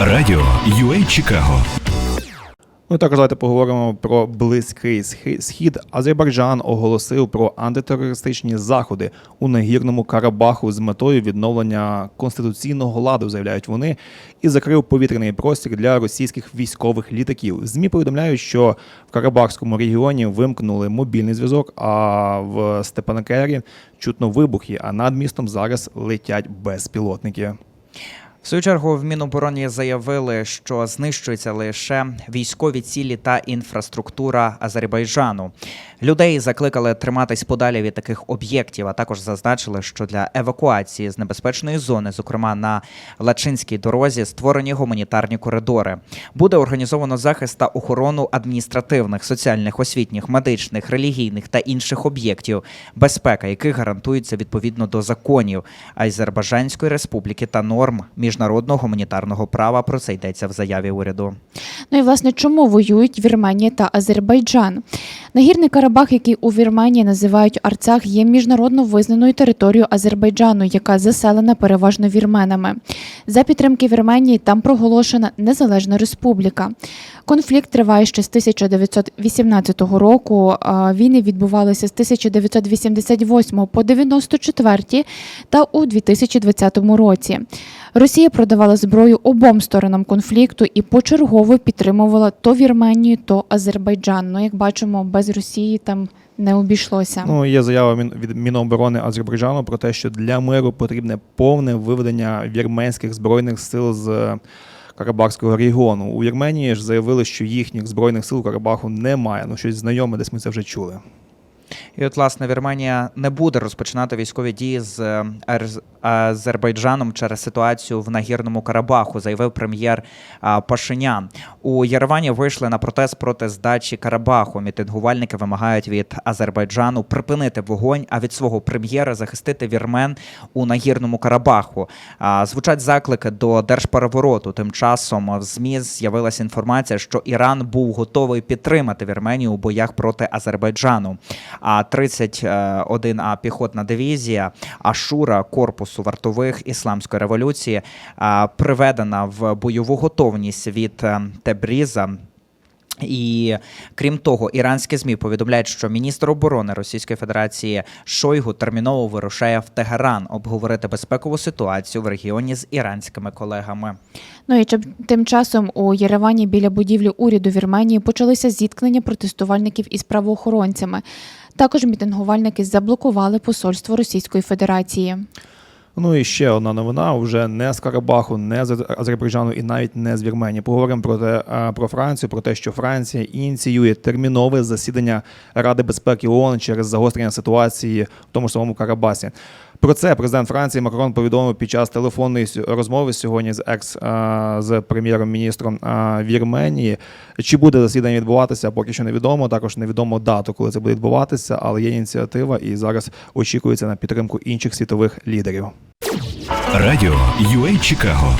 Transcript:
Радіо UA Чикаго Ну також давайте поговоримо про близький схід. Азербайджан оголосив про антитерористичні заходи у нагірному Карабаху з метою відновлення конституційного ладу, заявляють вони, і закрив повітряний простір для російських військових літаків. Змі повідомляють, що в Карабахському регіоні вимкнули мобільний зв'язок, а в Степанакері чутно вибухи. А над містом зараз летять безпілотники. В свою чергу в Мінобороні заявили, що знищуються лише військові цілі та інфраструктура Азербайджану. Людей закликали триматись подалі від таких об'єктів, а також зазначили, що для евакуації з небезпечної зони, зокрема на Лачинській дорозі, створені гуманітарні коридори. Буде організовано захист та охорону адміністративних, соціальних, освітніх, медичних, релігійних та інших об'єктів, безпека яких гарантується відповідно до законів Азербайджанської республіки та норм міжнародного гуманітарного права. Про це йдеться в заяві уряду. Ну і власне чому воюють Вірменія та Азербайджан? Нагірний Карабах, який у Вірменії називають Арцах, є міжнародно визнаною територією Азербайджану, яка заселена переважно вірменами. За підтримки Вірменії там проголошена незалежна республіка. Конфлікт триває ще з 1918 року. Війни відбувалися з 1988 по 94 та у 2020 році. Росія продавала зброю обом сторонам конфлікту і почергово підтримувала то Вірменію, то Азербайджан. Ну, як бачимо, без Росії там не обійшлося. Ну, є заява від Міноборони Азербайджану про те, що для миру потрібне повне виведення вірменських збройних сил з е, Карабахського регіону. У Вірменії ж заявили, що їхніх збройних сил у Карабаху немає. Ну, щось знайоме, десь ми це вже чули. І от, власне, Вірменія не буде розпочинати військові дії з е, Азербайджаном через ситуацію в нагірному Карабаху, заявив прем'єр Пашинян. У Єревані вийшли на протест проти здачі Карабаху. Мітингувальники вимагають від Азербайджану припинити вогонь, а від свого прем'єра захистити вірмен у нагірному Карабаху. Звучать заклики до держперевороту. Тим часом в ЗМІ з'явилася інформація, що Іран був готовий підтримати Вірменію у боях проти Азербайджану. А 31А піхотна дивізія Ашура корпусу вартових ісламської революції приведена в бойову готовність від е, Тебріза. І крім того, іранські змі повідомляють, що міністр оборони Російської Федерації Шойгу терміново вирушає в Тегеран обговорити безпекову ситуацію в регіоні з іранськими колегами. Ну і чим- тим часом у Єревані біля будівлі уряду Вірменії почалися зіткнення протестувальників із правоохоронцями. Також мітингувальники заблокували посольство Російської Федерації. Ну і ще одна новина: вже не з Карабаху, не з Азербайджану і навіть не з Вірменії. Поговоримо про те про Францію, про те, що Франція ініціює термінове засідання Ради безпеки ООН через загострення ситуації в тому ж самому Карабасі. Про це президент Франції Макрон повідомив під час телефонної розмови сьогодні з екс з прем'єром-міністром Вірменії. Чи буде засідання відбуватися, поки що невідомо. Також невідомо дату, коли це буде відбуватися, але є ініціатива, і зараз очікується на підтримку інших світових лідерів. Радіо UA Чикаго